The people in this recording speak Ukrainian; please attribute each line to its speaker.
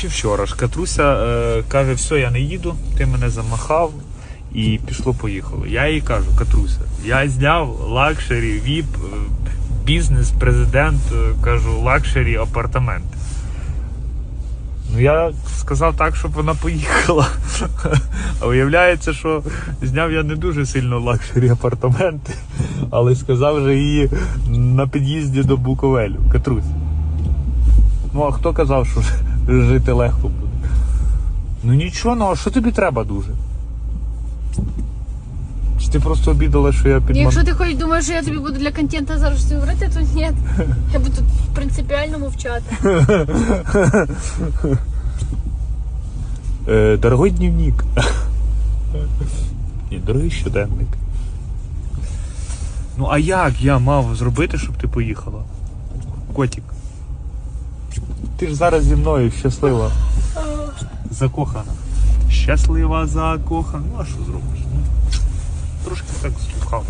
Speaker 1: Чи вчора ж Катруся е, каже, все, я не їду, ти мене замахав і пішло-поїхало. Я їй кажу, Катруся, я зняв лакшері, віп, е, бізнес, президент, е, кажу, лакшері апартаменти. Ну я сказав так, щоб вона поїхала. А виявляється, що зняв я не дуже сильно лакшері апартаменти, але сказав же її на під'їзді до Буковелю. Катрусь. Ну, а хто казав, що жити легко буде? Ну нічого, ну а що тобі треба дуже? Чи ти просто обідала, що я підман...
Speaker 2: Якщо ти хоч думаєш, що я тобі буду для контенту зараз щось говорити, то ні. Я буду принципіально мовчати.
Speaker 1: Е, дорогой дневник. Ні, дорогий щоденник. Ну а як я мав зробити, щоб ти поїхала? Котик. Ти ж зараз зі мною щаслива. Закохана. Щаслива закохана. Ну а що зробиш? Ну, трошки так слухав.